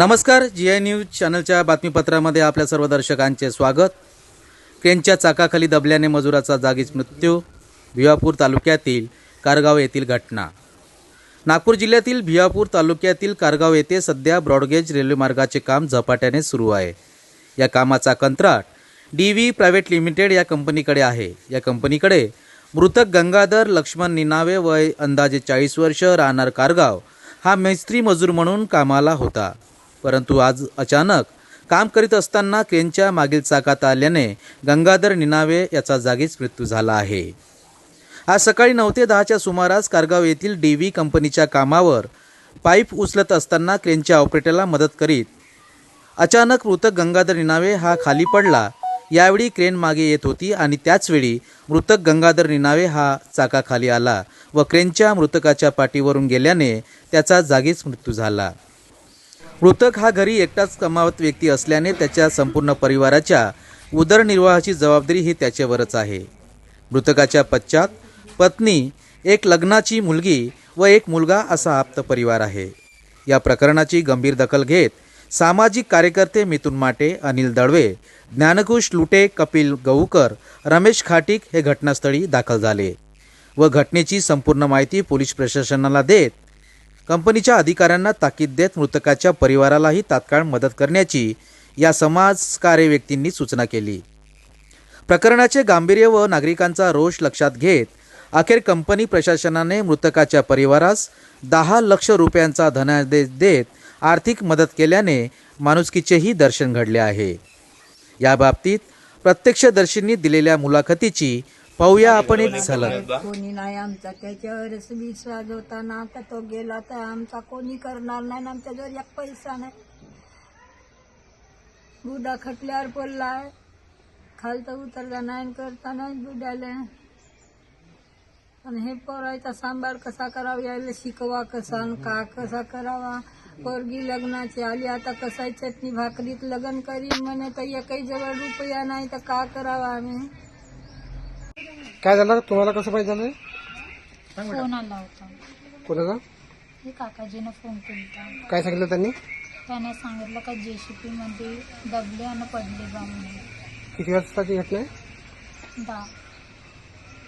नमस्कार जी I news चॅनलच्या बातमीपत्रामध्ये आपल्या सर्व दर्शकांचे स्वागत. क्रेनच्या चाकाखाली दबल्याने मजुराचा जागीच मृत्यू भिवापूर तालुक्यातील कारगाव येथील घटना. नागपूर जिल्ह्यातील भिवापूर तालुक्यातील कारगाव येथे सध्या ब्रॉडगेज रेल्वे मार्गाचे काम झपाट्याने सुरू आहे. या कामाचा कंत्राट डी व्ही प्रायव्हेट लिमिटेड या कंपनीकडे आहे. या कंपनीकडे मृतक गंगाधर लक्ष्मण निनावे वय अंदाजे चाळीस वर्ष राहणार कारगाव हा मैस्त्री मजूर म्हणून कामाला होता. परंतु आज अचानक काम करीत असताना क्रेनच्या मागील चाकात आल्याने गंगाधर निनावे याचा जागीच मृत्यू झाला आहे. आज सकाळी नऊ ते दहाच्या सुमारास कारगाव येथील डी व्ही कंपनीच्या कामावर पाईप उचलत असताना क्रेनच्या ऑपरेटरला मदत करीत अचानक मृतक गंगाधर निनावे हा खाली पडला. यावेळी क्रेन मागे येत होती आणि त्याचवेळी मृतक गंगाधर निनावे हा चाकाखाली आला व क्रेनच्या मृतकाच्या पाठीवरून गेल्याने त्याचा जागीच मृत्यू झाला. मृतक हा घरी एकटाच कमावत व्यक्ती असल्याने त्याच्या संपूर्ण परिवाराच्या उदरनिर्वाहाची जबाबदारी ही त्याच्यावरच आहे. मृतकाच्या पश्चात पत्नी एक लग्नाची मुलगी व एक मुलगा असा आप्त परिवार आहे. या प्रकरणाची गंभीर दखल घेत सामाजिक कार्यकर्ते मिथुन माटे अनिल दळवे ज्ञानकुश लुटे कपिल गऊकर रमेश खाटीक हे घटनास्थळी दाखल झाले व घटनेची संपूर्ण माहिती पोलीस प्रशासनाला देत कंपनीच्या अधिकाऱ्यांना ताकीद देत मृतकाच्या परिवारालाही तात्काळ मदत करण्याची या समाजकार्य व्यक्तींनी सूचना केली. प्रकरणाचे गांभीर्य व नागरिकांचा रोष लक्षात घेत अखेर कंपनी प्रशासनाने मृतकाच्या परिवारास दहा लक्ष रुपयांचा धनादेश देत आर्थिक मदत केल्याने माणुसकीचेही दर्शन घडले आहे. याबाबतीत प्रत्यक्षदर्शींनी दिलेल्या मुलाखतीची पाहूया आपण एक झलक कोणी नाही आमचा त्याच्यावरच विश्वास होता ना आता तो गेला तर आमचा कोणी करणार नाही ना आमच्याजवळ एक पैसा नाही. बुडा खटल्यावर पडलाय. खालतं उतरला नाही करता नाही बुड्याला. आणि हे पोरायचा सांभाळ कसा करावा यायला शिकवा कसा आणि का कसा करावा. पोरगी लग्नाची आली आता कसाय चटणी भाकरीत लग्न करी म्हणे तर एकही जवळ रुपया नाही तर का करावा आम्ही? काय झालं? तुम्हाला कसं पाहिजे झालं फोन आला होता. कोणाचा हे काकाजीनं फोन केला काय सांगितलं त्यांनी? त्याने सांगितलं का जेसीपी मध्ये दबले आणि पडले बा म्हणून. किती वाजताची घटना आहे?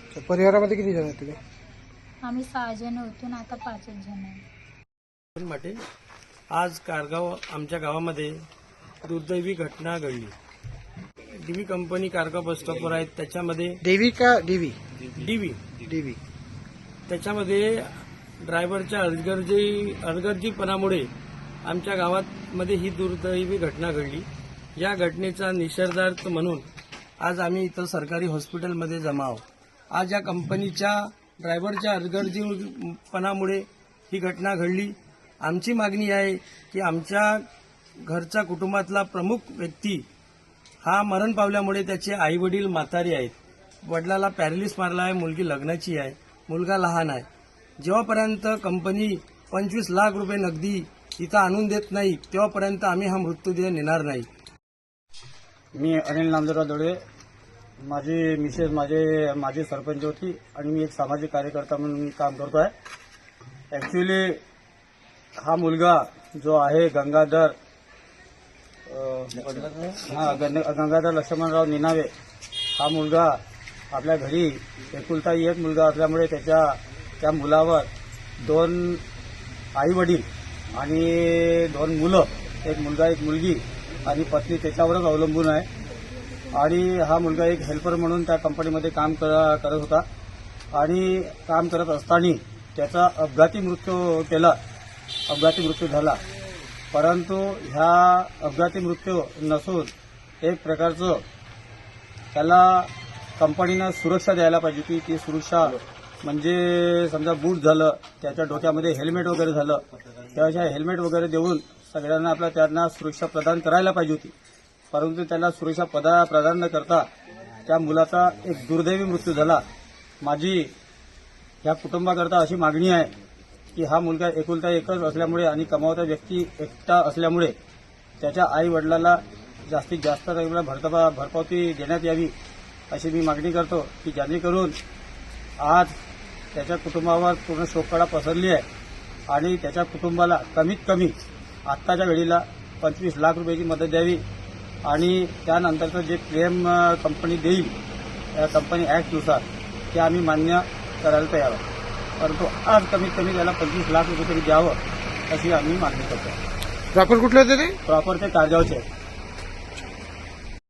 अच्छा, परिवारामध्ये किती जण आहेत तुम्ही आम्ही सहा जण होतो ना आता पाचच जण आहे माटे आज कारगाव आमच्या गावामध्ये दुर्दैवी घटना घडली. डीव्ही कंपनी कारगाव बस स्टॉपवर आहेत. त्याच्यामध्ये देवी का देवी डीव्ही देवी त्याच्यामध्ये ड्रायव्हरच्या अलगर्जी अलगर्जीपणामुळे आमच्या गावामध्ये ही दुर्दैवी घटना घडली. या घटनेचा निषेधार्थ म्हणून आज आम्ही इथं सरकारी हॉस्पिटलमध्ये जमा आहोत. आज या कंपनीच्या ड्रायव्हरच्या अलगर्जीपणामुळे ही घटना घडली. आमची मागणी आहे की आमच्या घरच्या कुटुंबातला प्रमुख व्यक्ती हा मरण पावल्यामुळे त्याचे आई वडील म्हातारी आहेत. वडिलाला पॅरालिस मारला आहे मुलगी लग्नाची आहे मुलगा लहान आहे. जेव्हापर्यंत कंपनी पंचवीस लाख रुपये नगदी इथं आणून देत नाही तेव्हापर्यंत आम्ही हा मृत्यूदेह नेणार नाही. मी अनिल नामदेवराव दोडे माझी मिसेस माझे माझी सरपंच होती आणि मी एक सामाजिक कार्यकर्ता म्हणून मी काम करतो आहे ॲक्च्युली हा मुलगा जो आहे गंगाधर हा गंग- गंगाधर लक्ष्मणराव निनावे. हा मुलगा आपल्या घरी एकुलता एक मुलगा असल्यामुळे त्याच्या त्या मुलावर दोन आई वडील आणि दोन मुलं एक मुलगा एक मुलगी आणि पत्नी त्याच्यावरच अवलंबून आहे. आणि हा मुलगा एक हेल्पर म्हणून त्या कंपनीमध्ये काम कर- करत होता. आणि काम करत असताना त्याचा अपघाती मृत्यू केला. अपघाती मृत्यू झाला. परंतु ह्या अपघाती मृत्यू नसून एक प्रकारचं त्याला कंपनीनं सुरक्षा द्यायला पाहिजे की ती सुरक्षा म्हणजे समजा बूट झालं त्याच्या डोक्यामध्ये हेल्मेट वगैरे झालं त्याच्या हेल्मेट वगैरे देऊन सगळ्यांना आपल्या त्यांना सुरक्षा प्रदान करायला पाहिजे होती. परंतु त्याला सुरक्षा पदा प्रदान न करता त्या मुलाचा एक दुर्दैवी मृत्यू झाला. माझी ह्या कुटुंबाकरता अशी मागणी आहे की हा मुलगा एकुलता एकच असल्यामुळे आणि कमावता व्यक्ती एकटा असल्यामुळे त्याच्या आई वडिलाला जास्तीत जास्त रकमेला भरतपा भरपावती देण्यात यावी अशी मी मागणी करतो की जेणेकरून आज त्याच्या कुटुंबावर पूर्ण शोककळा पसरली आहे आणि त्याच्या कुटुंबाला कमीत कमी आत्ताच्या घडीला पंचवीस लाख रुपयाची मदत द्यावी आणि त्यानंतरचं जे क्लेम कंपनी देईल या कंपनी ॲक्टनुसार ते आम्ही मान्य करायला तयार आहोत. परंतु आज कमीत कमी त्याला पंचवीस लाख रुपये तरी द्यावं अशी आम्ही मागणी करतो. प्रॉपर कुठले होते ते? प्रॉपर ते कारगावचे आहे